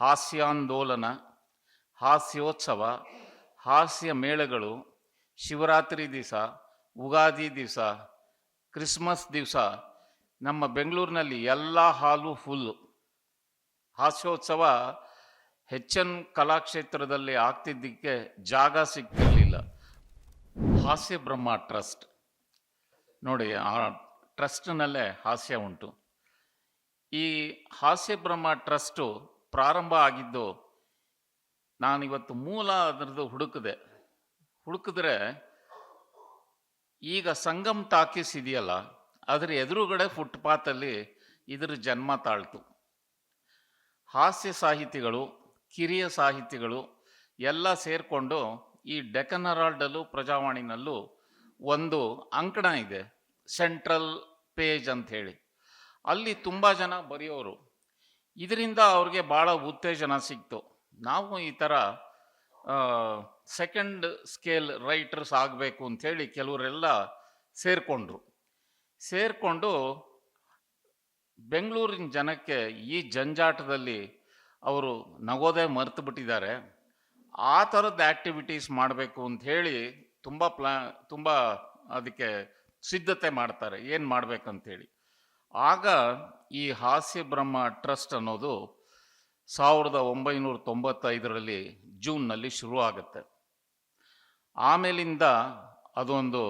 ಹಾಸ್ಯಾಂದೋಲನ, ಹಾಸ್ಯೋತ್ಸವ, ಹಾಸ್ಯ ಮೇಳಗಳು, ಶಿವರಾತ್ರಿ ದಿವಸ, ಉಗಾದಿ ದಿವಸ, ಕ್ರಿಸ್ಮಸ್ ದಿವಸ, ನಮ್ಮ ಬೆಂಗಳೂರಿನಲ್ಲಿ ಎಲ್ಲ ಹಾಲು ಫುಲ್ಲು ಹಾಸ್ಯೋತ್ಸವ ಹೆಚ್ಚನ್ ಕಲಾಕ್ಷೇತ್ರದಲ್ಲಿ ಆಗ್ತಿದ್ದಕ್ಕೆ ಜಾಗ ಸಿಗ್ತಿರಲಿಲ್ಲ. ಹಾಸ್ಯ ಬ್ರಹ್ಮ ಟ್ರಸ್ಟ್. ನೋಡಿ, ಆ ಟ್ರಸ್ಟ್ನಲ್ಲೇ ಹಾಸ್ಯ ಉಂಟು. ಈ ಹಾಸ್ಯ ಬ್ರಹ್ಮ ಟ್ರಸ್ಟು ಪ್ರಾರಂಭ ಆಗಿದ್ದು ನಾನಿವತ್ತು ಮೂಲ ಅದರದ್ದು ಹುಡುಕಿದೆ. ಹುಡುಕಿದ್ರೆ ಈಗ ಸಂಗಮ್ ಟಾಕೀಸ್ ಇದೆಯಲ್ಲ ಅದರ ಎದುರುಗಡೆ ಫುಟ್ಪಾತಲ್ಲಿ ಇದರ ಜನ್ಮ ತಾಳ್ತು. ಹಾಸ್ಯ ಸಾಹಿತಿಗಳು, ಕಿರಿಯ ಸಾಹಿತಿಗಳು ಎಲ್ಲ ಸೇರಿಕೊಂಡು ಈ ಡೆಕನ್ ಹೆರಾಲ್ಡಲ್ಲೂ ಪ್ರಜಾವಾಣಿನಲ್ಲೂ ಒಂದು ಅಂಕಣ ಇದೆ, ಸೆಂಟ್ರಲ್ ಪೇಜ್ ಅಂತ ಹೇಳಿ ಅಲ್ಲಿ ತುಂಬ ಜನ ಬರೆಯೋರು. ಇದರಿಂದ ಅವ್ರಿಗೆ ಭಾಳ ಉತ್ತೇಜನ ಸಿಕ್ತು. ನಾವು ಈ ಥರ ಸೆಕೆಂಡ್ ಸ್ಕೇಲ್ ರೈಟರ್ಸ್ ಆಗಬೇಕು ಅಂಥೇಳಿ ಕೆಲವರೆಲ್ಲ ಸೇರಿಕೊಂಡ್ರು. ಸೇರಿಕೊಂಡು ಬೆಂಗಳೂರಿನ ಜನಕ್ಕೆ ಈ ಜಂಜಾಟದಲ್ಲಿ ಅವರು ನಗೋದೇ ಮರೆತು ಬಿಟ್ಟಿದ್ದಾರೆ. ಆ ಥರದ ಆ್ಯಕ್ಟಿವಿಟೀಸ್ ಮಾಡಬೇಕು ಅಂತ ಹೇಳಿ ತುಂಬ ಪ್ಲಾ ತುಂಬ ಅದಕ್ಕೆ ಸಿದ್ಧತೆ ಮಾಡ್ತಾರೆ. ಏನು ಮಾಡಬೇಕಂತೇಳಿ ಆಗ ಈ ಹಾಸ್ಯ ಬ್ರಹ್ಮ ಟ್ರಸ್ಟ್ ಅನ್ನೋದು ಸಾವಿರದ ಒಂಬೈನೂರ ತೊಂಬತ್ತೈದರಲ್ಲಿ ಜೂನ್ನಲ್ಲಿ ಶುರು ಆಗುತ್ತೆ ಆಮೇಲಿಂದ ಅದೊಂದು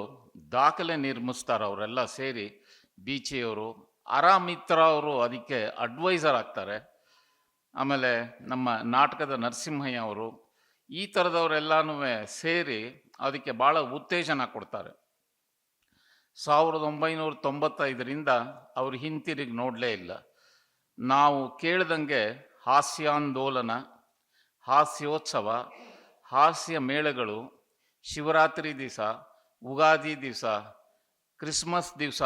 ದಾಖಲೆ ನಿರ್ಮಿಸ್ತಾರೆ ಅವರೆಲ್ಲ ಸೇರಿ, ಬೀಚಿಯವರು ಅರಾಮಿತ್ರ ಅವರು ಅದಕ್ಕೆ ಅಡ್ವೈಸರ್ ಆಗ್ತಾರೆ. ಆಮೇಲೆ ನಮ್ಮ ನಾಟಕದ ನರಸಿಂಹಯ್ಯ ಅವರು ಈ ಥರದವರೆಲ್ಲನೂ ಸೇರಿ ಅದಕ್ಕೆ ಭಾಳ ಉತ್ತೇಜನ ಕೊಡ್ತಾರೆ. ಸಾವಿರದ ಒಂಬೈನೂರ ತೊಂಬತ್ತೈದರಿಂದ ಅವರು ಹಿಂತಿರುಗಿ ನೋಡಲೇ ಇಲ್ಲ. ನಾವು ಕೇಳ್ದಂಗೆ ಹಾಸ್ಯಾಂದೋಲನ, ಹಾಸ್ಯೋತ್ಸವ, ಹಾಸ್ಯ ಮೇಳಗಳು, ಶಿವರಾತ್ರಿ ದಿವಸ, ಉಗಾದಿ ದಿವಸ, ಕ್ರಿಸ್ಮಸ್ ದಿವಸ,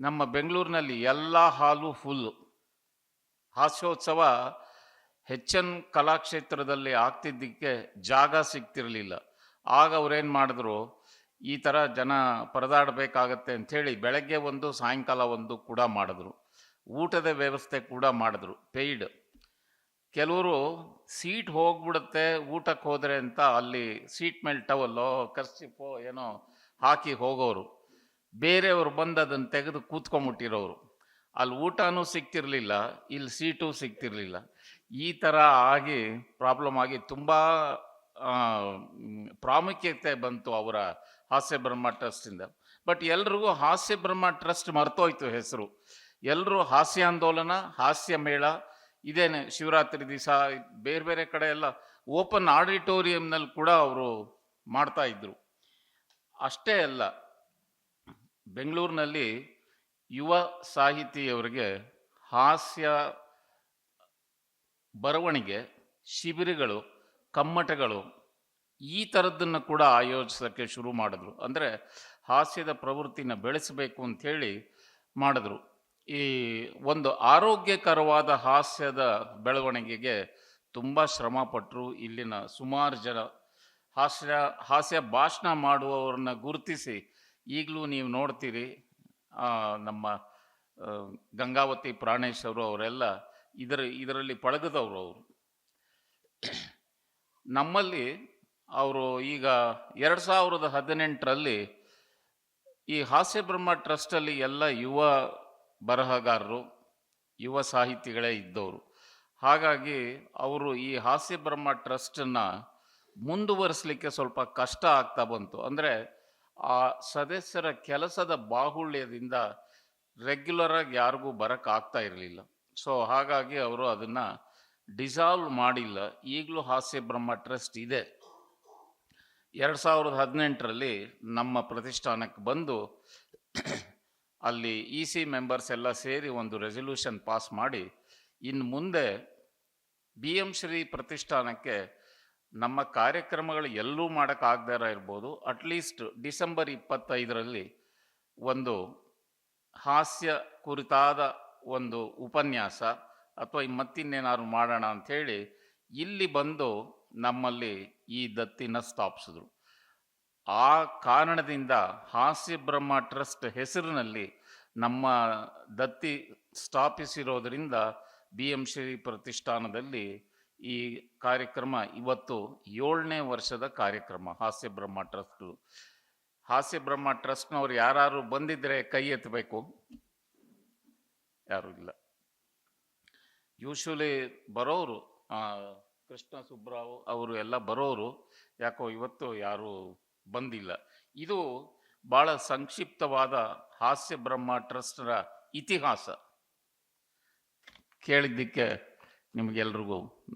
ನಮ್ಮ ಬೆಂಗಳೂರಿನಲ್ಲಿ ಎಲ್ಲ ಹಾಲು ಫುಲ್ಲು. ಹಾಸ್ಯೋತ್ಸವ ಹೆಚ್ಚನ್ ಕಲಾಕ್ಷೇತ್ರದಲ್ಲಿ ಆಗ್ತಿದ್ದಕ್ಕೆ ಜಾಗ ಸಿಗ್ತಿರಲಿಲ್ಲ. ಆಗ ಅವ್ರೇನು ಮಾಡಿದ್ರು ಈ ಥರ ಜನ ಪರದಾಡಬೇಕಾಗತ್ತೆ ಅಂಥೇಳಿ ಬೆಳಗ್ಗೆ ಒಂದು, ಸಾಯಂಕಾಲ ಒಂದು ಕೂಡ ಮಾಡಿದ್ರು. ಊಟದ ವ್ಯವಸ್ಥೆ ಕೂಡ ಮಾಡಿದ್ರು. ಪೇಯ್ಡ್. ಕೆಲವರು ಸೀಟ್ ಹೋಗ್ಬಿಡುತ್ತೆ, ಊಟಕ್ಕೆ ಹೋದರೆ ಅಂತ ಅಲ್ಲಿ ಸೀಟ್ ಮೇಲೆ ಟವಲ್ಲೋ ಕರ್ಸಿಪೋ ಏನೋ ಹಾಕಿ ಹೋಗೋರು. ಬೇರೆಯವರು ಬಂದು ಅದನ್ನು ತೆಗೆದು ಕೂತ್ಕೊಂಬಿಟ್ಟಿರೋರು. ಅಲ್ಲಿ ಊಟನೂ ಸಿಗ್ತಿರಲಿಲ್ಲ, ಇಲ್ಲಿ ಸೀಟು ಸಿಗ್ತಿರಲಿಲ್ಲ. ಈ ಥರ ಆಗಿ ಪ್ರಾಬ್ಲಮ್ ಆಗಿ ತುಂಬ ಪ್ರಾಮುಖ್ಯತೆ ಬಂತು ಅವರ ಹಾಸ್ಯ ಬ್ರಹ್ಮ ಟ್ರಸ್ಟಿಂದ. ಬಟ್ ಎಲ್ರಿಗೂ ಹಾಸ್ಯ ಬ್ರಹ್ಮ ಟ್ರಸ್ಟ್ ಮರ್ತೋಯ್ತು ಹೆಸರು. ಎಲ್ಲರೂ ಹಾಸ್ಯಾಂದೋಲನ ಹಾಸ್ಯ ಮೇಳ, ಇದೇನೆ ಶಿವರಾತ್ರಿ ದಿವಸ, ಬೇರೆ ಬೇರೆ ಕಡೆ ಎಲ್ಲ ಓಪನ್ ಆಡಿಟೋರಿಯಂನಲ್ಲಿ ಕೂಡ ಅವರು ಮಾಡ್ತಾ ಇದ್ರು. ಅಷ್ಟೇ ಅಲ್ಲ, ಬೆಂಗಳೂರಿನಲ್ಲಿ ಯುವ ಸಾಹಿತಿಯವರಿಗೆ ಹಾಸ್ಯ ಬರವಣಿಗೆ, ಶಿಬಿರಗಳು ಕಮ್ಮಟಗಳು ಈ ಥರದ್ದನ್ನು ಕೂಡ ಆಯೋಜಿಸೋಕ್ಕೆ ಶುರು ಮಾಡಿದ್ರು. ಅಂದರೆ ಹಾಸ್ಯದ ಪ್ರವೃತ್ತಿನ ಬೆಳೆಸಬೇಕು ಅಂಥೇಳಿ ಮಾಡಿದ್ರು. ಈ ಒಂದು ಆರೋಗ್ಯಕರವಾದ ಹಾಸ್ಯದ ಬೆಳವಣಿಗೆಗೆ ತುಂಬ ಶ್ರಮಪಟ್ಟರು ಇಲ್ಲಿನ ಸುಮಾರು ಜನ ಹಾಸ್ಯ ಹಾಸ್ಯ ಭಾಷಣ ಮಾಡುವವ್ರನ್ನ ಗುರುತಿಸಿ ಈಗಲೂ ನೀವು ನೋಡ್ತೀರಿ. ನಮ್ಮ ಗಂಗಾವತಿ ಪ್ರಾಣೇಶ್ ಅವರು ಅವರೆಲ್ಲ ಇದರ, ಇದರಲ್ಲಿ ಪಳಗದವರು ಅವರು. ನಮ್ಮಲ್ಲಿ ಅವರು ಈಗ ಎರಡು ಸಾವಿರದ ಹದಿನೆಂಟರಲ್ಲಿ ಈ ಹಾಸ್ಯ ಬ್ರಹ್ಮ ಟ್ರಸ್ಟಲ್ಲಿ ಎಲ್ಲ ಯುವ ಬರಹಗಾರರು, ಯುವ ಸಾಹಿತಿಗಳೇ ಇದ್ದವರು. ಹಾಗಾಗಿ ಅವರು ಈ ಹಾಸ್ಯ ಬ್ರಹ್ಮ ಟ್ರಸ್ಟನ್ನು ಮುಂದುವರಿಸಲಿಕ್ಕೆ ಸ್ವಲ್ಪ ಕಷ್ಟ ಆಗ್ತಾ ಬಂತು. ಅಂದರೆ ಆ ಸದಸ್ಯರ ಕೆಲಸದ ಬಾಹುಳ್ಯದಿಂದ ರೆಗ್ಯುಲರಾಗಿ ಯಾರಿಗೂ ಬರೋಕ್ಕಾಗ್ತಾ ಇರಲಿಲ್ಲ. ಸೊ ಹಾಗಾಗಿ ಅವರು ಅದನ್ನು ಡಿಸಾಲ್ವ್ ಮಾಡಿಲ್ಲ. ಈಗಲೂ ಹಾಸ್ಯ ಬ್ರಹ್ಮ ಟ್ರಸ್ಟ್ ಇದೆ. ಎರಡು ಸಾವಿರದ ಹದಿನೆಂಟರಲ್ಲಿ ನಮ್ಮ ಪ್ರತಿಷ್ಠಾನಕ್ಕೆ ಬಂದು ಅಲ್ಲಿ ಇ ಸಿ ಮೆಂಬರ್ಸ್ ಎಲ್ಲ ಸೇರಿ ಒಂದು ರೆಸಲ್ಯೂಷನ್ ಪಾಸ್ ಮಾಡಿ ಇನ್ನು ಮುಂದೆ ಬಿ ಎಂ ಶ್ರೀ ಪ್ರತಿಷ್ಠಾನಕ್ಕೆ ನಮ್ಮ ಕಾರ್ಯಕ್ರಮಗಳು ಎಲ್ಲೂ ಮಾಡೋಕ್ಕಾಗದೇ ಇರ್ಬೋದು. ಅಟ್ಲೀಸ್ಟ್ ಡಿಸೆಂಬರ್ ಇಪ್ಪತ್ತೈದರಲ್ಲಿ ಒಂದು ಹಾಸ್ಯ ಕುರಿತಾದ ಒಂದು ಉಪನ್ಯಾಸ. ಅಥವಾ ಮತ್ತಿನ್ನೇನಾದ್ರು ಮಾಡೋಣ ಅಂಥೇಳಿ ಇಲ್ಲಿ ಬಂದು ನಮ್ಮಲ್ಲಿ ಈ ದತ್ತಿನ ಸ್ಥಾಪಿಸಿದ್ರು. ಆ ಕಾರಣದಿಂದ ಹಾಸ್ಯ ಬ್ರಹ್ಮ ಟ್ರಸ್ಟ್ ಹೆಸರಿನಲ್ಲಿ ನಮ್ಮ ದತ್ತಿ ಸ್ಥಾಪಿಸಿರೋದರಿಂದ ಬಿ ಎಂ ಶ್ರೀ ಪ್ರತಿಷ್ಠಾನದಲ್ಲಿ ಈ ಕಾರ್ಯಕ್ರಮ ಇವತ್ತು ಏಳನೇ ವರ್ಷದ ಕಾರ್ಯಕ್ರಮ, ಹಾಸ್ಯ ಬ್ರಹ್ಮ ಟ್ರಸ್ಟ್. ಹಾಸ್ಯ ಬ್ರಹ್ಮ ಟ್ರಸ್ಟ್ನವ್ರು ಯಾರು ಬಂದಿದ್ರೆ ಕೈ ಎತ್ತಬೇಕು? ಯಾರು ಇಲ್ಲ. ಯೂಶುವಲಿ ಬರೋರು ಕೃಷ್ಣ ಸುಬ್ರಾವ್ ಅವರು ಎಲ್ಲ ಬರೋರು ಯಾಕೋ ಇವತ್ತು ಯಾರು ಬಂದಿಲ್ಲ. ಇದು ಬಹಳ ಸಂಕ್ಷಿಪ್ತವಾದ ಹಾಸ್ಯ ಬ್ರಹ್ಮ ಟ್ರಸ್ಟ್ರ ಇತಿಹಾಸ. ಕೇಳಿದ್ದಕ್ಕೆ ನಿಮಗೆಲ್ರಿಗೂ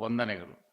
ವಂದನೆಗಳು.